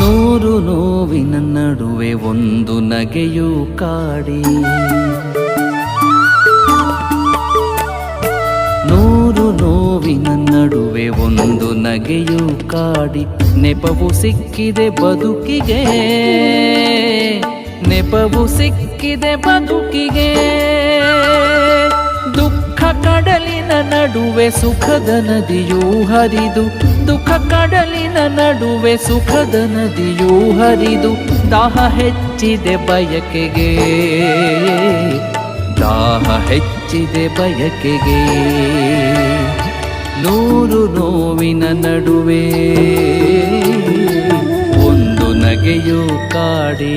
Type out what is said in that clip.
ನೂರು ನೋವಿನ ನಡುವೆ ಒಂದು ನಗೆಯು ಕಾಡಿ. ನೂರು ನೋವಿನ ನಡುವೆ ಒಂದು ನಗೆಯು ಕಾಡಿ. ನೆಪವು ಸಿಕ್ಕಿದೆ ಬದುಕಿಗೆ, ನೆಪವು ಸಿಕ್ಕಿದೆ ಬದುಕಿಗೆ. ನಡುವೆ ಸುಖದ ನದಿಯೂ ಹರಿದು, ದುಃಖ ಕಡಲಿನ ನಡುವೆ ಸುಖದ ನದಿಯೂ ಹರಿದು, ದಾಹ ಹೆಚ್ಚಿದೆ ಬಯಕೆಗೆ. ದಾಹ ಹೆಚ್ಚಿದೆ ಬಯಕೆಗೆ. ನೂರು ನೋವಿನ ನಡುವೆ ಒಂದು ನಗೆಯು ಕಾಡಿ.